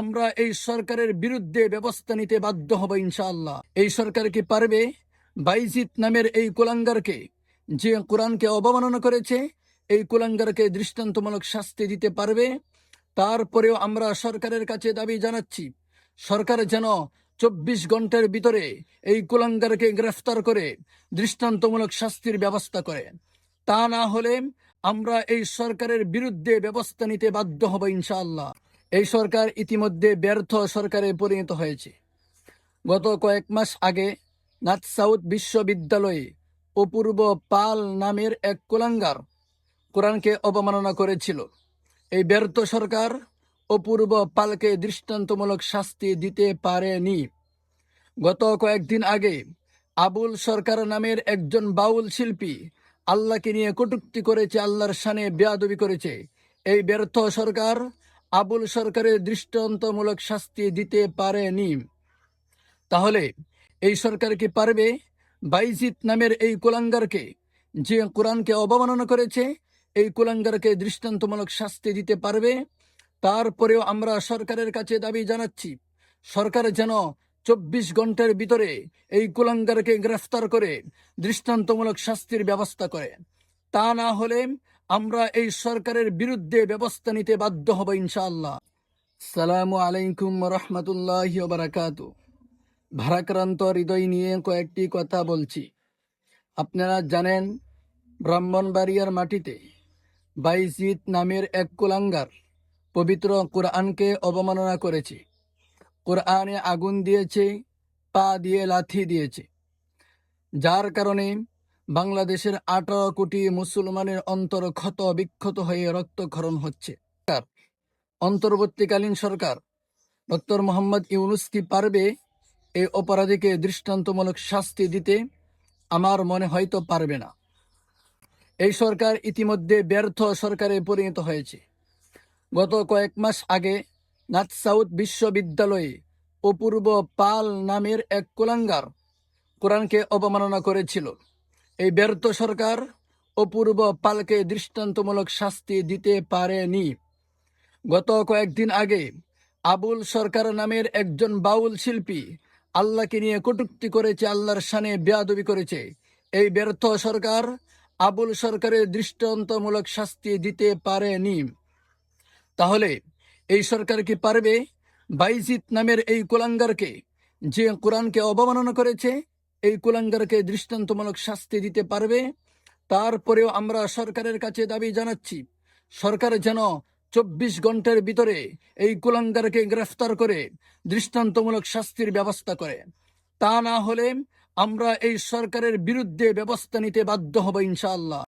আমরা এই সরকারের বিরুদ্ধে ব্যবস্থা নিতে বাধ্য হব ইনশাআল্লাহ। এই সরকার কি পারবে? বাইজিত নামের এই কুলাঙ্গারকে, যে কোরআনকে অবমাননা করেছে, এই কুলাঙ্গারকে দৃষ্টান্তমূলক শাস্তি দিতে পারবে? তারপরেও আমরা সরকারের কাছে দাবি জানাচ্ছি, সরকার যেন চব্বিশ ঘণ্টার ভিতরে এই কুলাঙ্গারকে গ্রেফতার করে দৃষ্টান্তমূলক শাস্তির ব্যবস্থা করে। তা না হলে আমরা এই সরকারের বিরুদ্ধে ব্যবস্থা নিতে বাধ্য হব ইনশাআল্লাহ। এই সরকার ইতিমধ্যে ব্যর্থ সরকারে পরিণত হয়েছে। গত কয়েক মাস আগে নাথ সাউথ বিশ্ববিদ্যালয়ে অপূর্ব পাল নামের এক কুলাঙ্গার কোরআনকে অবমাননা করেছিল। এই ব্যর্থ সরকার অপূর্ব পালকে দৃষ্টান্তমূলক শাস্তি দিতে পারেনি। গত কয়েকদিন আগে আবুল সরকার নামের একজন বাউল শিল্পী আল্লাহকে নিয়ে কটুক্তি করেছে, আল্লাহর সানে বেয়াদবি করেছে। এই ব্যর্থ সরকার আবুল সরকারের দৃষ্টান্তমূলক শাস্তি দিতে পারেনি। তাহলে এই সরকার কি পারবে? বাইজিত নামের এই কুলাঙ্গারকে, যে কোরআনকে অবমাননা করেছে, এই কুলাঙ্গারকে দৃষ্টান্তমূলক শাস্তি দিতে পারবে? তারপরেও আমরা সরকারের কাছে দাবি জানাচ্ছি। সরকার যেন চব্বিশ ঘণ্টার ভিতরে এই কুলাঙ্গারকে গ্রেফতার করে দৃষ্টান্তমূলক শাস্তির ব্যবস্থা করে। তা না হলে আমরা এই সরকারের বিরুদ্ধে ব্যবস্থা নিতে বাধ্য হব ইনশাআল্লাহ। সালামু আলাইকুম রহমতুল্লাহ বারাকাতু ভারাক্রান্ত হৃদয় নিয়ে কয়েকটি কথা বলছি। আপনারা জানেন, ব্রাহ্মণবাড়িয়ার মাটিতে বাইজিৎ নামের এক কুলাঙ্গার পবিত্র কোরআনকে অবমাননা করেছে। কোরআনে আগুন দিয়েছে, পা দিয়ে লাথি দিয়েছে। যার কারণে বাংলাদেশের আঠারো কোটি মুসলমানের অন্তর ক্ষত বিক্ষত হয়ে রক্তক্ষরণ হচ্ছে। অন্তর্বর্তীকালীন সরকার, ডক্টর মোহাম্মদ ইউনুস কি পারবে এই অপরাধীকে দৃষ্টান্তমূলক শাস্তি দিতে? আমার মনে হয়তো পারবে না। এই সরকার ইতিমধ্যে ব্যর্থ সরকারে পরিণত হয়েছে। গত কয়েক মাস আগে নাথ সাউথ বিশ্ববিদ্যালয়ে অপূর্ব পাল নামের এক কুলাঙ্গার কোরআনকে অবমাননা করেছিল। এই ব্যর্থ সরকার অপূর্ব পালকে দৃষ্টান্তমূলক শাস্তি দিতে পারেনি। গত কয়েকদিন আগে আবুল সরকার নামের একজন বাউল শিল্পী আল্লাহকে নিয়ে কটুক্তি করেছে, আল্লাহর সানে বেয়াদবি করেছে। এই ব্যর্থ সরকার আবুল সরকারের দৃষ্টান্তমূলক শাস্তি দিতে পারেনি। তাহলে এই সরকার কি পারবে? বাইজিত নামের এই কুলাঙ্গারকে যে কোরআনকে অবমাননা করেছে, এই কুলাঙ্গারকে দৃষ্টান্তমূলক শাস্তি দিতে পারবে? তারপরেও আমরা সরকারের কাছে দাবি জানাচ্ছি, সরকার যেন চব্বিশ ঘণ্টার ভিতরে এই কুলাঙ্গারকে গ্রেফতার করে দৃষ্টান্তমূলক শাস্তির ব্যবস্থা করে। তা না হলে আমরা এই সরকারের বিরুদ্ধে ব্যবস্থা নিতে বাধ্য হব ইনশাআল্লাহ।